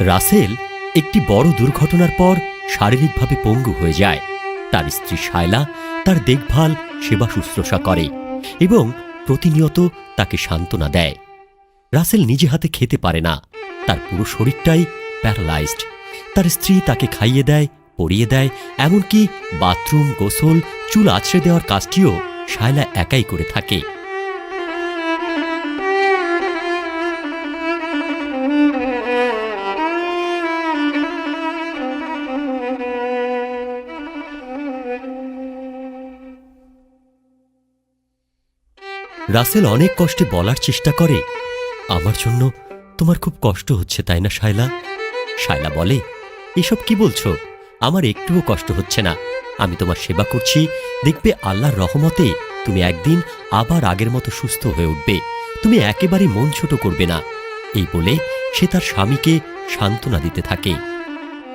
রাসেল একটি বড় দুর্ঘটনার পর শারীরিকভাবে পঙ্গু হয়ে যায়। তার স্ত্রী শায়লা তার দেখভাল, সেবা শুশ্রূষা করে এবং প্রতিনিয়ত তাকে সান্ত্বনা দেয়। রাসেল নিজে হাতে খেতে পারে না। তার পুরো শরীরটাই প্যারালাইজড। তার স্ত্রী তাকে খাইয়ে দেয়, পরিয়ে দেয়, এমনকি বাথরুম, গোসল, চুল আছড়ে দেওয়ার কাজটিও শায়লা একাই করে থাকে। রাসেল অনেক কষ্টে বলার চেষ্টা করে। আমার জন্য তোমার খুব কষ্ট হচ্ছে, তাই না, শায়লা? শায়লা বলে, এসব কি বলছো? আমার একটুও কষ্ট হচ্ছে না। আমি তোমার সেবা করছি। দেখবে আল্লাহর রহমতে তুমি একদিন আবার আগের মতো সুস্থ হয়ে উঠবে। তুমি একেবারে মন ছোট করবে না। এই বলে সে তার স্বামীকে সান্ত্বনা দিতে থাকে।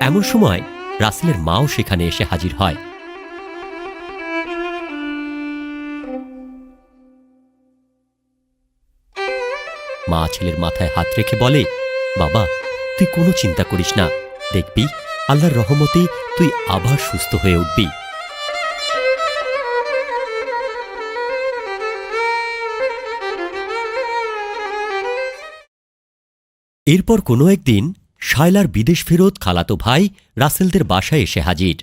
এমন সময় রাসেলের মাও সেখানে এসে হাজির হয়। মা ছেলের মাথায় হাত রেখে বলে, বাবা, তুই কোনো চিন্তা করিস না। দেখবি, আল্লাহর রহমতে তুই আবার সুস্থ হয়ে উঠবি। এরপর কোনো একদিন শায়লার বিদেশ ফেরত খালাতো ভাই রাসেলদের বাসায় এসে হাজির।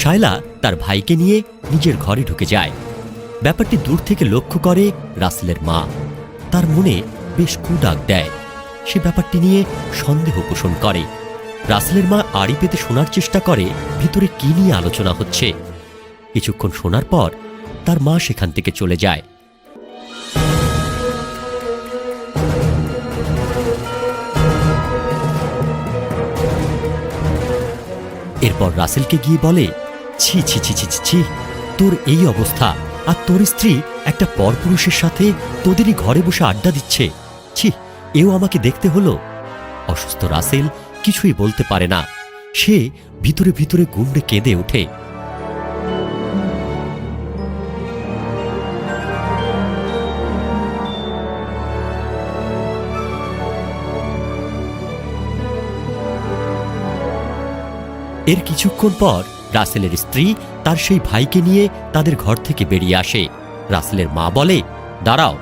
শায়লা তার ভাইকে নিয়ে নিজের ঘরে ঢুকে যায়। ব্যাপারটি দূর থেকে লক্ষ্য করে রাসেলের মা। তার মনে বেশ কুডাক দেয়। সে ব্যাপারটি নিয়ে সন্দেহ পোষণ করে। রাসেলের মা আড়ি পেতে শোনার চেষ্টা করে, ভিতরে কি নিয়ে আলোচনা হচ্ছে। কিছুক্ষণ শোনার পর তার মা সেখান থেকে চলে যায়। এরপর রাসেলকে গিয়ে বলে ছি ছি ছি ছি ছি, তোর এই অবস্থা। আর তোর স্ত্রী একটা পরপুরুষের সাথে তোদেরই ঘরে বসে আড্ডা দিচ্ছে। ছি এও আমাকে দেখতে হলো। অসুস্থ রাসেল কিছুই বলতে পারে না। সে ভিতরে ভিতরে গুন্ডে কেঁদে ওঠে। এর কিছুক্ষণ পর রাসেলের স্ত্রী তার সেই ভাইকে নিয়ে তাদের ঘর থেকে বেরিয়ে আসে। রাসেলের মা বলে, দাঁড়াও,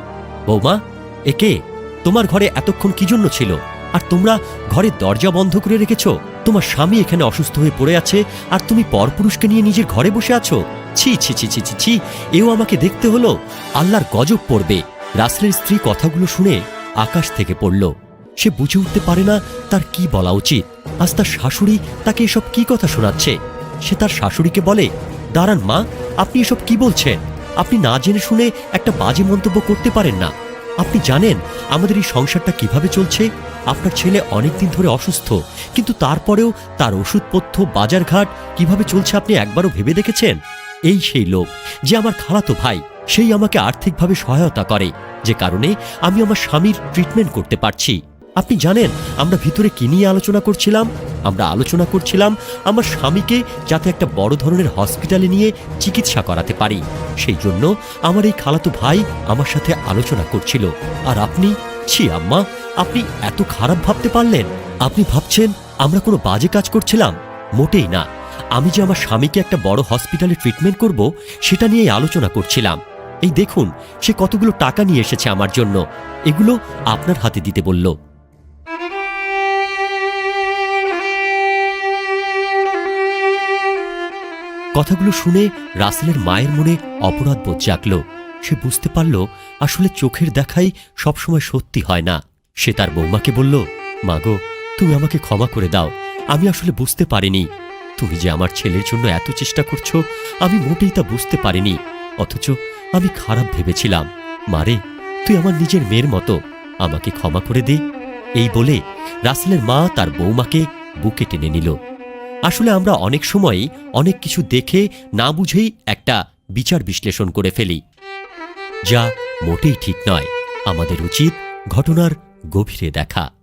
বৌমা, একে, তোমার ঘরে এতক্ষণ কি জন্য ছিল? আর তোমরা ঘরের দরজা বন্ধ করে রেখেছ? তোমার স্বামী এখানে অসুস্থ হয়ে পড়ে আছে, আর তুমি পরপুরুষকে নিয়ে নিজের ঘরে বসে আছো? ছি ছি ছি ছি ছি ছি, এও আমাকে দেখতে হলো। আল্লাহর গজব পড়বে। রাসেলের স্ত্রী কথাগুলো শুনে আকাশ থেকে পড়ল। সে বুঝে উঠতে পারে না তার কি বলা উচিত। আজ তার শাশুড়ি তাকে এসব কি কথা শোনাচ্ছে? সে তার শাশুড়িকে বলে, দাঁড়ান মা, আপনি এসব কি বলছেন? আপনি না জেনে শুনে একটা বাজে মন্তব্য করতে পারেন না। আপনি জানেন আমাদের এই সংসারটা কীভাবে চলছে? আপনার ছেলে অনেকদিন ধরে অসুস্থ, কিন্তু তারপরেও তার ওষুধপথ্য, বাজারঘাট কীভাবে চলছে আপনি একবারও ভেবে দেখেছেন? এই সেই লোক যে আমার খালাতো ভাই, সেই আমাকে আর্থিকভাবে সহায়তা করে, যে কারণে আমি আমার স্বামীর ট্রিটমেন্ট করতে পারছি। আপনি জানেন, আমরা ভিতরে কি নিয়ে আলোচনা করছিলাম? আমরা আলোচনা করছিলাম আমার স্বামীকে যাতে একটা বড় ধরনের হসপিটালে নিয়ে চিকিৎসা করাতে পারি। সেই জন্য আমার এই খালাতো ভাই আমার সাথে আলোচনা করছিল। আর আপনি? ছি আম্মা, আপনি এত খারাপ ভাবতে পারলেন। আপনি ভাবছেন আমরা কোনো বাজে কাজ করছিলাম? মোটেই না। আমি যে আমার স্বামীকে একটা বড় হসপিটালে ট্রিটমেন্ট করব, সেটা নিয়েই আলোচনা করছিলাম। এই দেখুন, সে কতগুলো টাকা নিয়ে এসেছে আমার জন্য। এগুলো আপনার হাতে দিতে বলল। কথাগুলো শুনে রাসেলের মায়ের মনে অপরাধ বোধ জাগল। সে বুঝতে পারল, আসলে চোখের দেখাই সবসময় সত্যি হয় না। সে তার বৌমাকে বলল মাগো তুমি আমাকে ক্ষমা করে দাও। আমি আসলে বুঝতে পারিনি। তুমি যে আমার ছেলের জন্য এত চেষ্টা করছ, আমি মোটেই তা বুঝতে পারিনি। অথচ আমি খারাপ ভেবেছিলাম। মারে তুই আমার নিজের মেয়ের মতো। আমাকে ক্ষমা করে দে। এই বলে রাসেলের মা তার বৌমাকে বুকে টেনে নিল। আসলে আমরা অনেক সময়ই অনেক কিছু দেখে না বুঝেই একটা বিচার বিশ্লেষণ করে ফেলি, যা মোটেই ঠিক নয়। আমাদের উচিত ঘটনার গভীরে দেখা।